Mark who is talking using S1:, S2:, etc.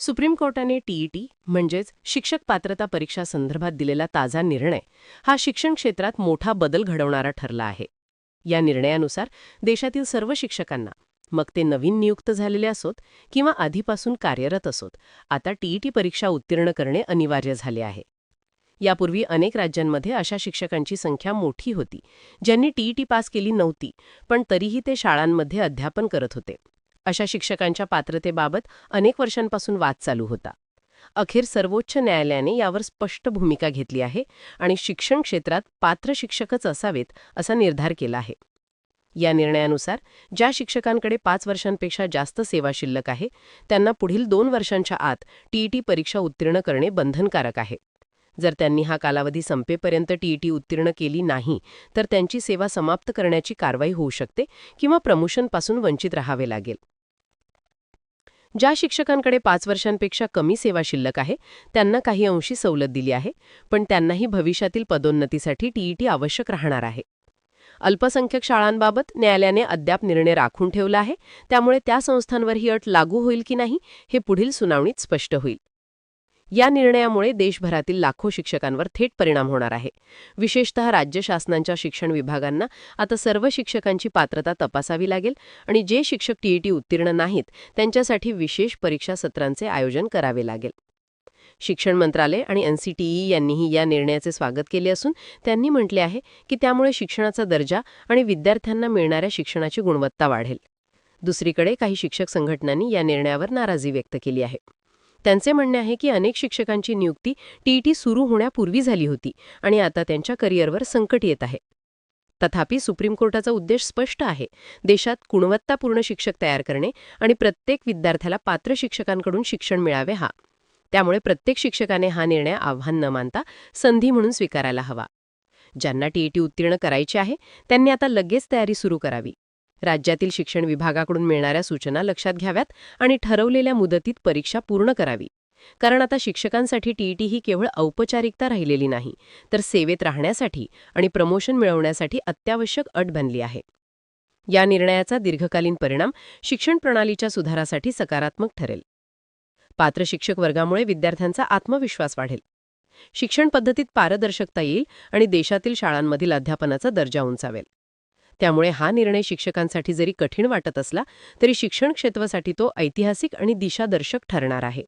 S1: Supreme कोर्टाने TET म्हणजेच शिक्षक पात्रता परीक्षा संदर्भात दिलेला ताजा निर्णय हा शिक्षण क्षेत्रात मोठा बदल घडवणारा ठरला आहे. या निर्णयानुसार देशातील सर्व शिक्षकांना मग ते नवीन नियुक्त झालेले असोत किंवा आधीपासून कार्यरत असोत आता टीईटी परीक्षा उत्तीर्ण करणे अनिवार्य झाले आहे. यापूर्वी अनेक राज्यांमध्ये अशा शिक्षकांची संख्या मोठी होती ज्यांनी टीईटी पास केली नव्हती पण तरीही ते शाळांमध्ये अध्यापन करत होते. अशा शिक्षकांच्या पात्रतेबाबत अनेक वर्षांपासून वाद चालू होता. अखेर सर्वोच्च न्यायालयाने यावर स्पष्ट भूमिका घेतली आहे आणि शिक्षण क्षेत्रात पात्र शिक्षकच असावेत असा निर्धार केला आहे. या निर्णयानुसार ज्या शिक्षकांकडे पाच वर्षांपेक्षा जास्त सेवा शिल्लक आहे त्यांना पुढील दोन वर्षांच्या आत टीईटी परीक्षा उत्तीर्ण करणे बंधनकारक आहे. जर त्यांनी हा कालावधी संपेपर्यंत टीईटी उत्तीर्ण केली नाही तर त्यांची सेवा समाप्त करण्याची कारवाई होऊ शकते किंवा प्रमोशनपासून वंचित राहावे लागेल. ज्या शिक्षकांकडे पाच वर्षांपेक्षा कमी सेवा शिल्लक आहे त्यांना काही अंशी सवलत दिली आहे पण त्यांनाही भविष्यातील पदोन्नतीसाठी टीईटी आवश्यक राहणार आहे. अल्पसंख्यक शाळांबाबत न्यायालयाने अद्याप निर्णय राखून ठेवला आहे त्यामुळे त्या संस्थांवर ही अट लागू होईल की नाही हे पुढील सुनावणीत स्पष्ट होईल. या निर्णयामुळे देशभरातील लाखो शिक्षकांवर थेट परिणाम होणार आहे. विशेषतः राज्य शासनांच्या शिक्षण विभागांना आता सर्व शिक्षकांची पात्रता तपासावी लागेल आणि जे शिक्षक टीईटी उत्तीर्ण नाहीत त्यांच्यासाठी विशेष परीक्षा सत्रांचे आयोजन करावे लागेल. शिक्षण मंत्रालय आणि एनसीटीई यांनीही या निर्णयाचे स्वागत केले असून त्यांनी म्हटले आहे की त्यामुळे शिक्षणाचा दर्जा आणि विद्यार्थ्यांना मिळणाऱ्या शिक्षणाची गुणवत्ता वाढेल. दुसरीकडे काही शिक्षक संघटनांनी या निर्णयावर नाराजी व्यक्त केली आहे. त्यांचे म्हणणे आहे की अनेक शिक्षकांची नियुक्ती टीईटी सुरू होण्यापूर्वी झाली होती आणि आता त्यांच्या करिअरवर संकट येत आहे. तथापि सुप्रीम कोर्टाचा उद्देश स्पष्ट आहे. देशात गुणवत्तापूर्ण शिक्षक तयार करणे आणि प्रत्येक विद्यार्थ्याला पात्र शिक्षकांकडून शिक्षण मिळावे हा. त्यामुळे प्रत्येक शिक्षकाने हा निर्णय आव्हान न मानता संधी म्हणून स्वीकारायला हवा. ज्यांना टीईटी उत्तीर्ण करायची आहे त्यांनी आता लगेच तयारी सुरू करावी. राज्यातील शिक्षण विभागाकडून मिळणाऱ्या सूचना लक्षात घ्याव्यात आणि ठरवलेल्या मुदतीत परीक्षा पूर्ण करावी. कारण आता शिक्षकांसाठी टीईटी ही केवळ औपचारिकता राहिलेली नाही तर सेवेत राहण्यासाठी आणि प्रमोशन मिळवण्यासाठी अत्यावश्यक अट बनली आहे. या निर्णयाचा दीर्घकालीन परिणाम शिक्षण प्रणालीच्या सुधारासाठी सकारात्मक ठरेल. पात्र शिक्षक वर्गामुळे विद्यार्थ्यांचा आत्मविश्वास वाढेल. शिक्षण पद्धतीत पारदर्शकता येईल आणि देशातील शाळांमधील अध्यापनाचा दर्जा उंचावेल. त्यामुळे हा निर्णय शिक्षकांसाठी जरी कठीण वाटत असला तरी शिक्षण क्षेत्रासाठी तो ऐतिहासिक आणि दिशादर्शक ठरणार आहे.